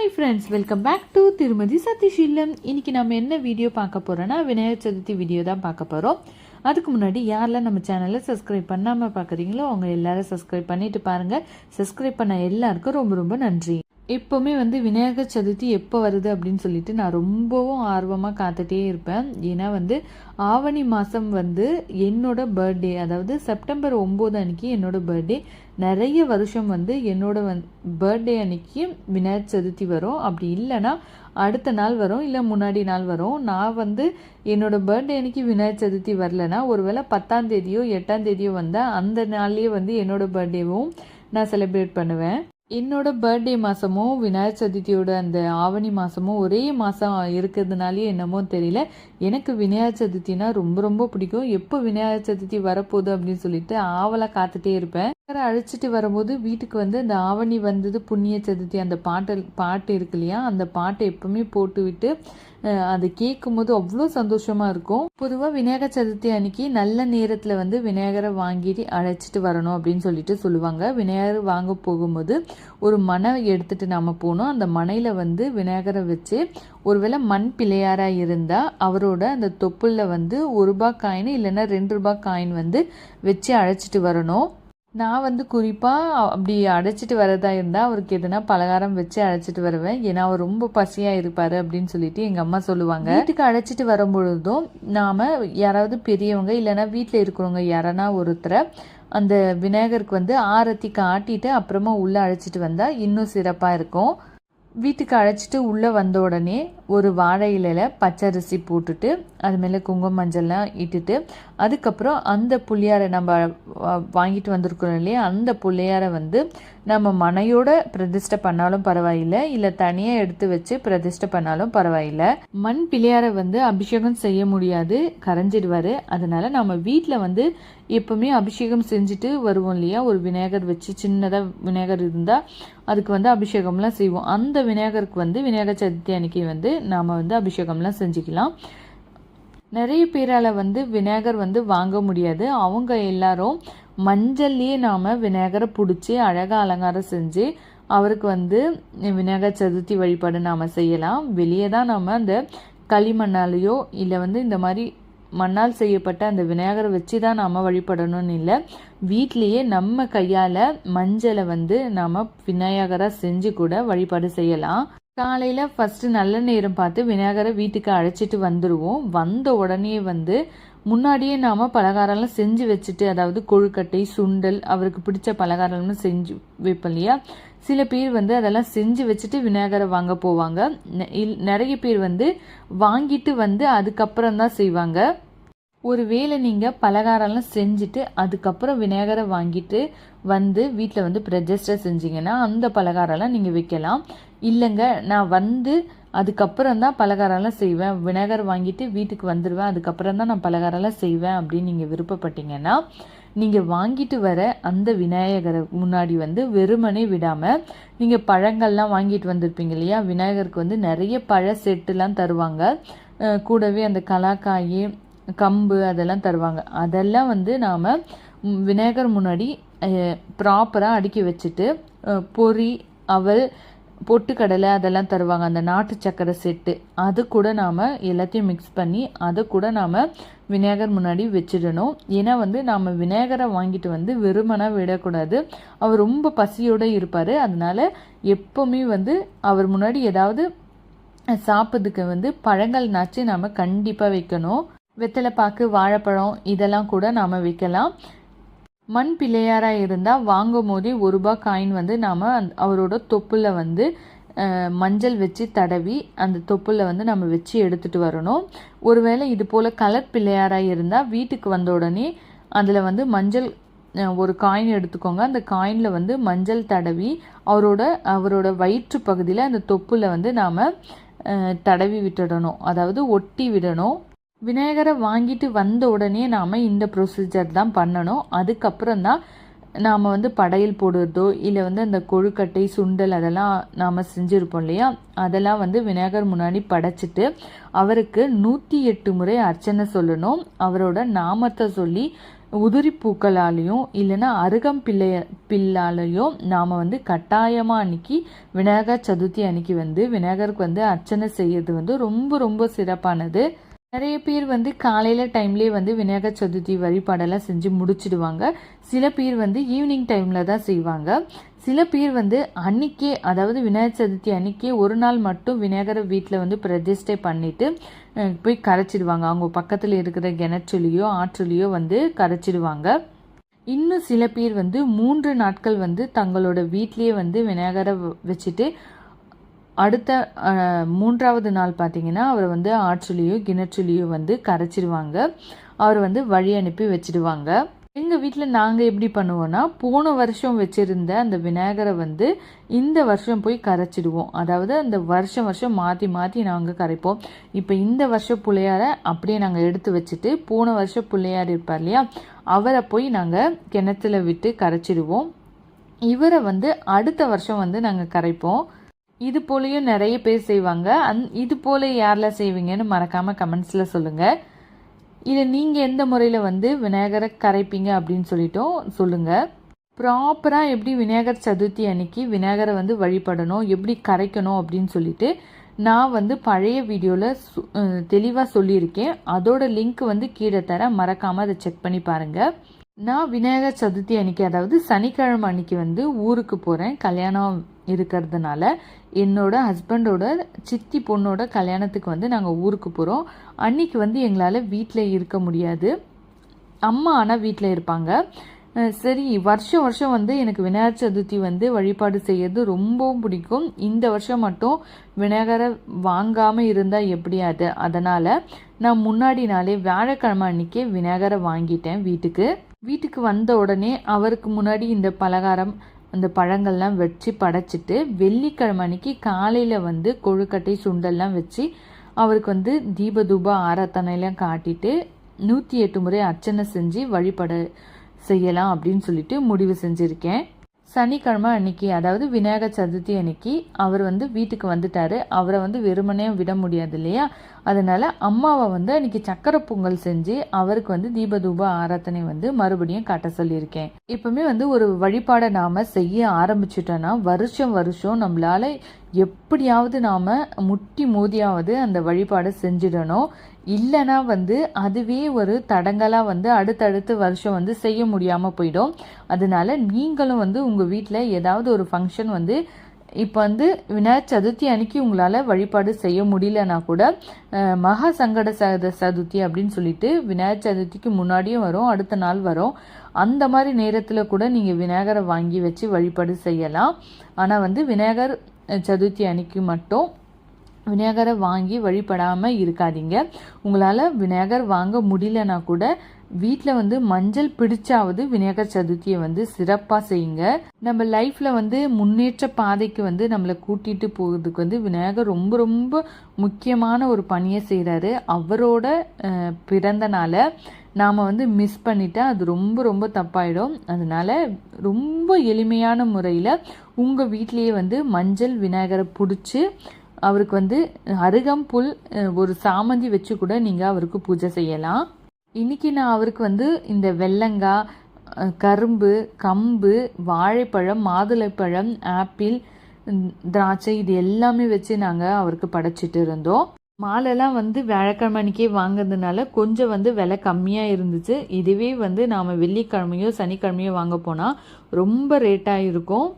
Hi friends welcome back to திருமதி சதீஷீலம் இன்னைக்கு நம்ம என்ன வீடியோ பார்க்க போகிறோன்னா விநாயகர் சதுர்த்தி வீடியோ தான் பார்க்க போகிறோம் அதுக்கு முன்னாடி யாரெல்லாம் நம்ம சேனலை சப்ஸ்கிரைப் பண்ணாமல் பார்க்குறீங்களோ அவங்க எல்லாரும் சப்ஸ்கிரைப் பண்ணிட்டு பாருங்கள் சப்ஸ்கிரைப் பண்ண எல்லாருக்கும் ரொம்ப ரொம்ப நன்றி. எப்போவுமே வந்து விநாயகர் சதுர்த்தி எப்போ வருது அப்படின்னு சொல்லிட்டு நான் ரொம்பவும் ஆர்வமாக காத்துட்டே இருப்பேன். ஏன்னா வந்து ஆவணி மாதம் வந்து என்னோட பர்த்டே அதாவது செப்டம்பர் ஒம்பது அன்னைக்கு என்னோட பர்த்டே நிறைய வருஷம் வந்து என்னோட வந் பர்த்டே அன்னைக்கு விநாயகர் சதுர்த்தி வரும். அப்படி இல்லைன்னா அடுத்த நாள் வரும் இல்லை முன்னாடி நாள் வரும். நான் வந்து என்னோட பர்த்டே அன்னைக்கு விநாயகர் சதுர்த்தி வரலனா ஒருவேளை பத்தாம் தேதியோ எட்டாம் தேதியோ வந்தால் அந்த நாள்லேயே வந்து என்னோட பர்த்டேவும் நான் செலிப்ரேட் பண்ணுவேன். என்னோட பர்த்டே மாதமும் விநாயகர் சதுர்த்தியோட அந்த ஆவணி மாதமும் ஒரே மாதம் இருக்கிறதுனாலே என்னமோ தெரியல. எனக்கு விநாயகர் சதுர்த்தினா ரொம்ப ரொம்ப பிடிக்கும். எப்போ விநாயகர் சதுர்த்தி வரப்போகுது அப்படின்னு சொல்லிட்டு ஆவலாக காத்துட்டே இருப்பேன். அழைச்சிட்டு வரும்போது வீட்டுக்கு வந்து அந்த ஆவணி வந்தது புண்ணிய சதுர்த்தி அந்த பாட்டு பாட்டு இருக்கு இல்லையா? அந்த பாட்டை எப்பவுமே போட்டு விட்டு அதை கேட்கும் போது அவ்வளோ சந்தோஷமா இருக்கும். பொதுவாக விநாயகர் சதுர்த்தி அன்னைக்கு நல்ல நேரத்தில் வந்து விநாயகரை வாங்கிட்டு அழைச்சிட்டு வரணும் அப்படின்னு சொல்லிட்டு சொல்லுவாங்க. விநாயகர் வாங்க போகும்போது ஒரு மனை எடுத்துட்டு நாம போனோம். அந்த மனையில் வந்து விநாயகரை வச்சு ஒருவேளை மண் பிள்ளையாராக இருந்தால் அவரோட அந்த தொப்புளில் வந்து ஒரு ரூபாய் காயின் இல்லைன்னா ரெண்டு ரூபாய் காயின் வந்து வச்சு அழைச்சிட்டு வரணும். நான் வந்து குறிப்பாக அப்படி அடைச்சிட்டு வரதா இருந்தால் அவருக்கு எதுனா பலகாரம் வச்சு அழைச்சிட்டு வருவேன். ஏன்னா அவர் ரொம்ப பசியாக இருப்பார் அப்படின்னு சொல்லிட்டு எங்கள் அம்மா சொல்லுவாங்க. வீட்டுக்கு அழைச்சிட்டு வரும்பொழுதும் நாம் யாராவது பெரியவங்க இல்லைன்னா வீட்டில் இருக்கிறவங்க யாரனா ஒருத்தரை அந்த விநாயகருக்கு வந்து ஆரத்தி காட்டிட்டு அப்புறமா உள்ளே அழைச்சிட்டு வந்தால் இன்னும் சிறப்பாக இருக்கும். வீட்டுக்கு அழைச்சிட்டு உள்ளே வந்த உடனே ஒரு வாழை இலையில் பச்சரிசி போட்டுட்டு அது மேலே குங்குமம் மஞ்சள்லாம் இட்டுட்டு அதுக்கப்புறம் அந்த புள்ளியாரை நம்ம வாங்கிட்டு வந்திருக்கிறோம் இல்லையா? அந்த புள்ளையாரை வந்து நம்ம மனையோட பிரதிஷ்டை பண்ணாலும் பரவாயில்லை இல்லை தனியாக எடுத்து வச்சு பிரதிஷ்டை பண்ணாலும் பரவாயில்லை. மண் பிள்ளையாரை வந்து அபிஷேகம் செய்ய முடியாது கரைஞ்சிடுவார். அதனால் நம்ம வீட்டில் வந்து எப்பவுமே அபிஷேகம் செஞ்சுட்டு வருவோம் இல்லையா? ஒரு விநாயகர் வச்சு சின்னதாக விநாயகர் இருந்தால் அதுக்கு வந்து அபிஷேகம்லாம் செய்வோம். அந்த விநாயகருக்கு வந்து விநாயகர் சதுர்த்தி அன்னைக்கு வந்து நாம் வந்து அபிஷேகம்லாம் செஞ்சுக்கலாம். நிறைய பேரால் வந்து விநாயகர் வந்து வாங்க முடியாது. அவங்க எல்லாரும் மஞ்சள்லேயே நாம் விநாயகரை பிடிச்சி அழகாக அலங்காரம் செஞ்சு அவருக்கு வந்து விநாயகர் சதுர்த்தி வழிபாடு நாம் செய்யலாம். வெளியே தான் நாம் அந்த களிமண்ணாலேயோ இல்லை வந்து இந்த மாதிரி மண்ணால் செய்யப்பட்ட அந்த விநாயகரை வச்சு தான் நாம் வழிபடணும்னு இல்லை. வீட்லேயே நம்ம கையால் மஞ்சளை வந்து நாம் விநாயகராக செஞ்சு கூட வழிபாடு செய்யலாம். காலையில் ஃபஸ்ட்டு நல்ல நேரம் பார்த்து விநாயகரை வீட்டுக்கு அழைச்சிட்டு வந்துடுவோம் வந்த உடனே வந்து முன்னாடியே நாம் பலகாரம்லாம் செஞ்சு வச்சுட்டு அதாவது கொழுக்கட்டை சுண்டல் அவருக்கு பிடிச்ச பலகாரம்லாம் செஞ்சு வைப்போம் இல்லையா? சில பேர் வந்து அதெல்லாம் செஞ்சு வச்சுட்டு விநாயகரை வாங்க போவாங்க. நிறைய பேர் வந்து வாங்கிட்டு வந்து அதுக்கப்புறம் தான் செய்வாங்க. ஒருவேளை நீங்கள் பலகாரம்லாம் செஞ்சுட்டு அதுக்கப்புறம் விநாயகரை வாங்கிட்டு வந்து வீட்டில் வந்து பிரஜஸ்டர் செஞ்சீங்கன்னா அந்த பலகாரம்லாம் நீங்கள் வைக்கலாம். இல்லைங்க நான் வந்து அதுக்கப்புறம் தான் பலகாரம்லாம் செய்வேன். விநாயகர் வாங்கிட்டு வீட்டுக்கு வந்துடுவேன் அதுக்கப்புறம் தான் நான் பலகாரம்லாம் செய்வேன் அப்படின்னு நீங்கள் விருப்பப்பட்டீங்கன்னா நீங்கள் வாங்கிட்டு வர அந்த விநாயகரை முன்னாடி வந்து வெறுமனே விடாமல் நீங்கள் பழங்கள்லாம் வாங்கிட்டு வந்திருப்பீங்க இல்லையா? விநாயகருக்கு வந்து நிறைய பழ செட்டுலாம் தருவாங்க. கூடவே அந்த கலாக்காய் கம்பு அதெல்லாம் தருவாங்க. அதெல்லாம் வந்து நாம் விநாயகர் முன்னாடி ப்ராப்பராக அடுக்கி வச்சுட்டு பொறி அவல் பொட்டுக்கடலை அதெல்லாம் தருவாங்க. அந்த நாட்டு சக்கரை செட்டு. அது கூட நாம் எல்லாத்தையும் மிக்ஸ் பண்ணி அதை கூட நாம் விநாயகர் முன்னாடி வச்சிடணும். ஏன்னா வந்து நாம் விநாயகரை வாங்கிட்டு வந்து வெறுமனாக விடக்கூடாது. அவர் ரொம்ப பசியோடு இருப்பார். அதனால எப்போவுமே வந்து அவர் முன்னாடி ஏதாவது சாப்பிட்றதுக்கு வந்து பழங்கள் நாச்சு நாம் கண்டிப்பாக வைக்கணும். வெத்தலைப்பாக்கு வாழைப்பழம் இதெல்லாம் கூட நாம் வைக்கலாம். மண் பிள்ளையாராக இருந்தால் வாங்கும் போதே ஒரு ரூபா காயின் வந்து நாம் அவரோட தொப்புல வந்து மஞ்சள் வச்சு தடவி அந்த தொப்புல வந்து நம்ம வச்சு எடுத்துகிட்டு வரணும். ஒருவேளை இது போல் கலர் பிள்ளையாராக இருந்தால் வீட்டுக்கு வந்த உடனே அதில் வந்து மஞ்சள் ஒரு காயின் எடுத்துக்கோங்க. அந்த காயினில் வந்து மஞ்சள் தடவி அவரோட அவரோட வயிற்று பகுதியில் அந்த தொப்புல வந்து நாம் தடவி விட்டுடணும். அதாவது ஒட்டி விடணும். விநாயகரை வாங்கிட்டு வந்த உடனே நாம் இந்த ப்ரொசீஜர் தான் பண்ணணும். அதுக்கப்புறம் தான் நாம் வந்து படையல் போடுறதோ இல்லை வந்து அந்த கொழுக்கட்டை சுண்டல் அதெல்லாம் நாம் செஞ்சுருப்போம் இல்லையா? அதெல்லாம் வந்து விநாயகர் முன்னாடி படைச்சிட்டு அவருக்கு நூற்றி எட்டு முறை அர்ச்சனை சொல்லணும். அவரோட நாமத்தை சொல்லி உதிரி பூக்களாலேயும் இல்லைன்னா அருகம் பிள்ளைய பில்லாலையும் நாம் வந்து கட்டாயமாக அன்னைக்கு விநாயகர் சதுர்த்தி அன்னைக்கு வந்து விநாயகருக்கு வந்து அர்ச்சனை செய்யறது வந்து ரொம்ப ரொம்ப சிறப்பானது. நிறைய பேர் வந்து காலையில் டைம்லேயே வந்து விநாயகர் சதுர்த்தி வழிபாடெல்லாம் செஞ்சு முடிச்சிடுவாங்க. சில பேர் வந்து ஈவினிங் டைமில் தான் செய்வாங்க. சில பேர் வந்து அன்னைக்கே அதாவது விநாயகர் சதுர்த்தி அன்னைக்கே ஒரு நாள் மட்டும் விநாயகரை வீட்டில் வந்து பிரதிஷ்டை பண்ணிட்டு போய் கரைச்சிடுவாங்க. அவங்க பக்கத்தில் இருக்கிற கிணற்றுலையோ ஆற்றுலையோ வந்து கரைச்சிடுவாங்க. இன்னும் சில பேர் வந்து மூன்று நாட்கள் வந்து தங்களோட வீட்லேயே வந்து விநாயகரை வ- வச்சுட்டு அடுத்த மூன்றாவது நாள் பார்த்தீங்கன்னா அவர் வந்து ஆற்றுலேயோ கிணற்றுலேயோ வந்து கரைச்சிடுவாங்க அவர் வந்து வழி அனுப்பி வச்சிடுவாங்க எங்கள் வீட்டில் நாங்கள் எப்படி பண்ணுவோன்னா போன வருஷம் வச்சுருந்த அந்த விநாயகரை வந்து இந்த வருஷம் போய் கரைச்சிடுவோம். அதாவது அந்த வருஷம் வருஷம் மாற்றி மாற்றி நாங்கள் கரைப்போம். இப்போ இந்த வருஷம் பிள்ளையார அப்படியே நாங்கள் எடுத்து வச்சுட்டு போன வருஷம் பிள்ளையார் இருப்பார் இல்லையா அவரை போய் நாங்கள் கிணத்துல விட்டு கரைச்சிடுவோம். இவரை வந்து அடுத்த வருஷம் வந்து நாங்கள் கரைப்போம். இது போலையும் நிறைய பேர் செய்வாங்க. அந் இது போல யாரெல்லாம் செய்வீங்கன்னு மறக்காமல் கமெண்ட்ஸில் சொல்லுங்கள் இதை நீங்கள் எந்த முறையில் வந்து விநாயகரை கரைப்பீங்க அப்படின்னு சொல்லிட்டோம் சொல்லுங்கள் ப்ராப்பராக எப்படி விநாயகர் சதுர்த்தி அன்னைக்கு விநாயகரை வந்து வழிபடணும் எப்படி கரைக்கணும் அப்படின்னு சொல்லிட்டு நான் வந்து பழைய வீடியோவில் தெளிவாக சொல்லியிருக்கேன். அதோட லிங்க் வந்து கீழே தர மறக்காமல் அதை செக் பண்ணி பாருங்கள் நான் விநாயகர் சதுர்த்தி அன்னைக்கு அதாவது சனிக்கிழமை அன்னைக்கு வந்து ஊருக்கு போகிறேன் கல்யாணம் இருக்கிறதுனால என்னோட ஹஸ்பண்டோட சித்தி பொண்ணோட கல்யாணத்துக்கு வந்து நாங்கள் ஊருக்கு போகிறோம் அன்னைக்கு வந்து எங்களால் வீட்டில் இருக்க முடியாது. அம்மா ஆனால் வீட்டில் இருப்பாங்க. சரி வருஷம் வருஷம் வந்து எனக்கு விநாயகர் சதுர்த்தி வந்து வழிபாடு செய்யறது ரொம்பவும் பிடிக்கும். இந்த வருஷம் மட்டும் விநாயகரை வாங்காமல் இருந்தால் எப்படி அது? அதனால் நான் முன்னாடி நாளே வியாழக்கிழமை அன்னைக்கே விநாயகரை வாங்கிட்டேன் வீட்டுக்கு. வீட்டுக்கு வந்த உடனே அவருக்கு முன்னாடி இந்த பலகாரம் அந்த பழங்கள்லாம் வச்சு படைச்சிட்டு வெள்ளிக்கிழமை அன்னைக்கு காலையில் வந்து கொழுக்கட்டை சுண்டல்லாம் வச்சு அவருக்கு வந்து தீப தூப ஆராத்தனையெல்லாம் காட்டிட்டு நூற்றி எட்டு முறை அர்ச்சனை செஞ்சு வழிபட செய்யலாம் அப்படின்னு சொல்லிட்டு முடிவு செஞ்சுருக்கேன். சனிக்கிழமை அன்னைக்கு அதாவது விநாயகர் சதுர்த்தி அன்னைக்கு அவர் வந்து வீட்டுக்கு வந்துட்டாரு. அவரை வந்து வெறுமனே விட முடியாது இல்லையா? அதனால் அம்மாவை வந்து அன்றைக்கி சக்கரை பொங்கல் செஞ்சு அவருக்கு வந்து தீபதூப ஆராதனை வந்து மறுபடியும் காட்ட சொல்லியிருக்கேன். எப்பவுமே வந்து ஒரு வழிபாடை நாம் செய்ய ஆரம்பிச்சிட்டோன்னா வருஷம் வருஷம் நம்மளால எப்படியாவது நாம் முட்டி மோதியாவது அந்த வழிபாடை செஞ்சிடணும். இல்லைன்னா வந்து அதுவே ஒரு தடங்கலாக வந்து அடுத்தடுத்து வருஷம் வந்து செய்ய முடியாமல் போயிடும். அதனால நீங்களும் வந்து உங்கள் வீட்டில் ஏதாவது ஒரு ஃபங்க்ஷன் வந்து இப்போ வந்து விநாயகர் சதுர்த்தி அன்னைக்கு உங்களால் வழிபாடு செய்ய முடியலனா கூட மகா சங்கட சத சதுர்த்தி அப்படின்னு சொல்லிட்டு விநாயகர் சதுர்த்திக்கு முன்னாடியும் வரும் அடுத்த நாள் வரும். அந்த மாதிரி நேரத்தில் கூட நீங்கள் விநாயகரை வாங்கி வச்சு வழிபாடு செய்யலாம். ஆனால் வந்து விநாயகர் சதுர்த்தி அன்னைக்கு மட்டும் விநாயகரை வாங்கி வழிபடாமல் இருக்காதீங்க. உங்களால் விநாயகர் வாங்க முடியலனா கூட வீட்டில் வந்து மஞ்சள் பிடிச்சாவது விநாயகர் சதுர்த்தியை வந்து சிறப்பாக செய்யுங்க. நம்ம லைஃப்பில் வந்து முன்னேற்ற பாதைக்கு வந்து நம்மளை கூட்டிகிட்டு போகிறதுக்கு வந்து விநாயகர் ரொம்ப ரொம்ப முக்கியமான ஒரு பணியை செய்கிறாரு அவரோட பிறந்தனால பிறந்த நாளை நாம் வந்து மிஸ் பண்ணிட்டா அது ரொம்ப ரொம்ப தப்பாயிடும். அதனால ரொம்ப எளிமையான முறையில் உங்கள் வீட்டிலேயே வந்து மஞ்சள் விநாயகரை பிடிச்சி அவருக்கு வந்து அருகம்புல் ஒரு சாமந்தி வச்சு கூட நீங்கள் அவருக்கு பூஜை செய்யலாம். இன்னைக்கு நான் அவருக்கு வந்து இந்த வெள்ளங்காய் கரும்பு கம்பு வாழைப்பழம் மாதுளைப்பழம் ஆப்பிள் திராட்சை இது எல்லாமே வச்சு நாங்கள் அவருக்கு படைச்சிட்டு இருந்தோம். மாலெல்லாம் வந்து வியாழக்கிழமை அன்னைக்கே வாங்குறதுனால கொஞ்சம் வந்து விலை கம்மியாக இருந்துச்சு. இதுவே வந்து நாம் வெள்ளிக்கிழமையோ சனிக்கிழமையோ வாங்க போனால் ரொம்ப ரேட்டாக இருக்கும்.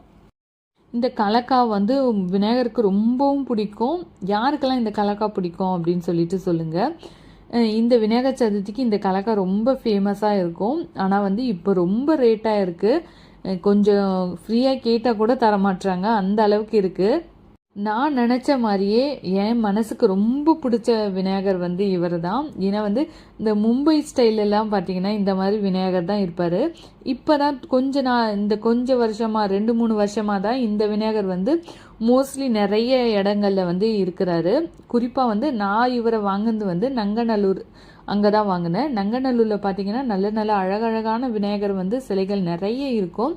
இந்த கலக்காய் வந்து விநாயகருக்கு ரொம்பவும் பிடிக்கும். யாருக்கெல்லாம் இந்த கலக்காய் பிடிக்கும் அப்படின்னு சொல்லிட்டு சொல்லுங்கள் இந்த விநாயகர் சதுர்த்திக்கு இந்த கலக்கா ரொம்ப ஃபேமஸாக இருக்கும். ஆனால் வந்து இப்போ ரொம்ப ரேட்டாக இருக்குது கொஞ்சம் ஃப்ரீயாக கேட்டால் கூட தரமாட்டுறாங்க அந்த அளவுக்கு இருக்குது நான் நினச்ச மாதிரியே என் மனசுக்கு ரொம்ப பிடிச்ச விநாயகர் வந்து இவர் தான் ஏன்னா வந்து இந்த மும்பை ஸ்டைலெல்லாம் பார்த்தீங்கன்னா இந்த மாதிரி விநாயகர் தான் இருப்பார். இப்போ தான் கொஞ்ச நான் இந்த கொஞ்ச வருஷமாக ரெண்டு மூணு வருஷமாக தான் இந்த விநாயகர் வந்து மோஸ்ட்லி நிறைய இடங்களில் வந்து இருக்கிறாரு. குறிப்பாக வந்து நான் இவரை வாங்கினது வந்து நங்கநல்லூர் அங்கே தான் வாங்கினேன். நங்கநல்லூரில் பார்த்தீங்கன்னா நல்ல நல்ல அழகழகான விநாயகர் வந்து சிலைகள் நிறைய இருக்கும்.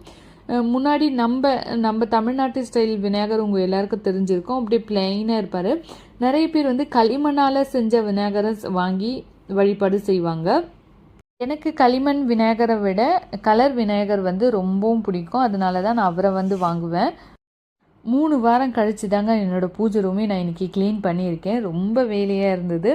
முன்னாடி நம்ம நம்ம தமிழ்நாட்டு ஸ்டைல் விநாயகர் உங்கள் எல்லாருக்கும் தெரிஞ்சிருக்கும். அப்படியே பிளெயினாக இருப்பார். நிறைய பேர் வந்து களிமண்ணால் செஞ்ச விநாயகரை வாங்கி வழிபாடு செய்வாங்க. எனக்கு களிமண் விநாயகரை விட கலர் விநாயகர் வந்து ரொம்பவும் பிடிக்கும். அதனால தான் நான் அவரை வந்து வாங்குவேன். மூணு வாரம் கழிச்சு தாங்க என்னோடய பூஜை ரூமே நான் இன்றைக்கி க்ளீன் பண்ணியிருக்கேன். ரொம்ப வேலையாக இருந்தது.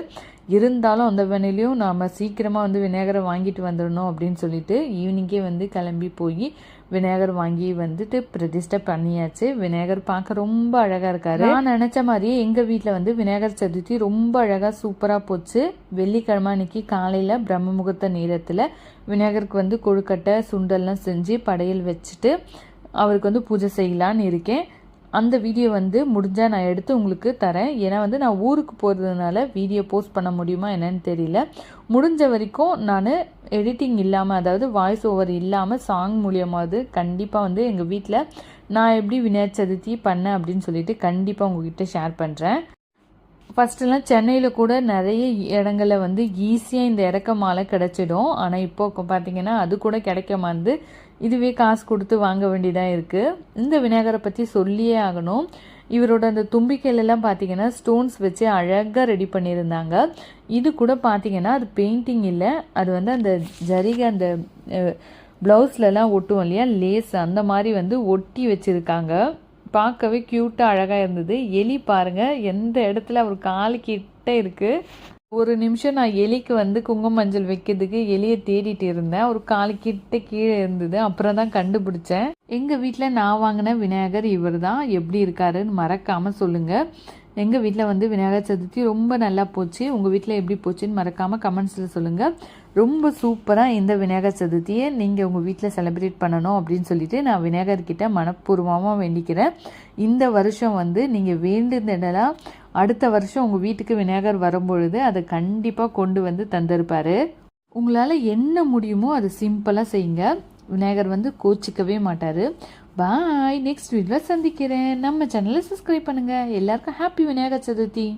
இருந்தாலும் அந்த வேலையிலையும் நாம் சீக்கிரமாக வந்து விநாயகரை வாங்கிட்டு வந்துடணும் அப்படின்னு சொல்லிட்டு ஈவினிங்கே வந்து கிளம்பி போய் விநாயகர் வாங்கி வந்துட்டு பிரதிஷ்டை பண்ணியாச்சு. விநாயகர் பார்க்க ரொம்ப அழகாக இருக்காரு. நான் நினச்ச மாதிரியே எங்கள் வீட்டில் வந்து விநாயகர் சதுர்த்தி ரொம்ப அழகாக சூப்பராக போச்சு. வெள்ளிக்கிழமை அன்னைக்கு காலையில் பிரம்ம முகூர்த்த நேரத்தில் விநாயகருக்கு வந்து கொழுக்கட்டை சுண்டல்லாம் செஞ்சு படையல் வச்சுட்டு அவருக்கு வந்து பூஜை செய்யலான்னு இருக்கேன். அந்த வீடியோ வந்து முடிஞ்சால் நான் எடுத்து உங்களுக்கு தரேன். ஏன்னா வந்து நான் ஊருக்கு போகிறதுனால வீடியோ போஸ்ட் பண்ண முடியுமா என்னன்னு தெரியல. முடிஞ்ச வரைக்கும் நான் எடிட்டிங் இல்லாமல் அதாவது வாய்ஸ் ஓவர் இல்லாமல் சாங் மூலியமாவது கண்டிப்பாக வந்து எங்கள் வீட்டில் நான் எப்படி விநாயகர் சதுர்த்தி பண்ணேன் அப்படின்னு சொல்லிட்டு கண்டிப்பாக உங்ககிட்ட ஷேர் பண்ணுறேன் ஃபஸ்ட்டுலாம் சென்னையில் கூட நிறைய இடங்களில் வந்து ஈஸியாக இந்த இறக்க மாலை கிடச்சிடும். ஆனால் இப்போ பார்த்திங்கன்னா அது கூட கிடைக்க மாந்து இதுவே காசு கொடுத்து வாங்க வேண்டியதாக இருக்குது இந்த விநாயகரை பற்றி சொல்லியே ஆகணும். இவரோட அந்த தும்பிக்கையிலலாம் பார்த்தீங்கன்னா ஸ்டோன்ஸ் வச்சு அழகாக ரெடி பண்ணியிருந்தாங்க. இது கூட பார்த்தீங்கன்னா அது பெயிண்டிங் இல்லை. அது வந்து அந்த ஜரிகை அந்த ப்ளவுஸ்லலாம் ஒட்டுவோம் இல்லையா? லேஸ் அந்த மாதிரி வந்து ஒட்டி வச்சுருக்காங்க. பார்க்கவே க்யூட்டாக அழகாக இருந்தது. எலி பாருங்கள் எந்த இடத்துல அவர் காலு கிட்ட இருக்குது ஒரு நிமிஷம் நான் எலிக்கு வந்து குங்கும மஞ்சள் வைக்கிறதுக்கு எலியை தேடிட்டு இருந்தேன். ஒரு காலு கிட்ட கீழே இருந்தது. அப்புறம் தான் கண்டுபிடிச்சேன். எங்கள் வீட்டில் நான் வாங்கின விநாயகர் இவர் தான் எப்படி இருக்காருன்னு மறக்காமல் சொல்லுங்கள் எங்கள் வீட்டில் வந்து விநாயகர் சதுர்த்தி ரொம்ப நல்லா போச்சு. உங்கள் வீட்டில் எப்படி போச்சுன்னு மறக்காமல் கமெண்ட்ஸில் சொல்லுங்கள் ரொம்ப சூப்பராக இந்த விநாயகர் சதுர்த்தியை நீங்கள் உங்கள் வீட்டில் செலிப்ரேட் பண்ணணும் அப்படின்னு சொல்லிட்டு நான் விநாயகர்கிட்ட மனப்பூர்வமாக வேண்டிக்கிறேன். இந்த வருஷம் வந்து நீங்கள் வேண்டுனதெல்லாம் அடுத்த வருஷம் உங்கள் வீட்டுக்கு விநாயகர் வரும்பொழுது அதை கண்டிப்பாக கொண்டு வந்து தந்திருப்பார். உங்களால் என்ன முடியுமோ அதை சிம்பிளாக செய்யுங்க. விநாயகர் வந்து கோச்சிக்கவே மாட்டார். பாய் நெக்ஸ்ட் வீடியோவில் சந்திக்கிறேன். நம்ம சேனலை சப்ஸ்கிரைப் பண்ணுங்கள் எல்லாருக்கும் ஹாப்பி விநாயகர் சதுர்த்தி.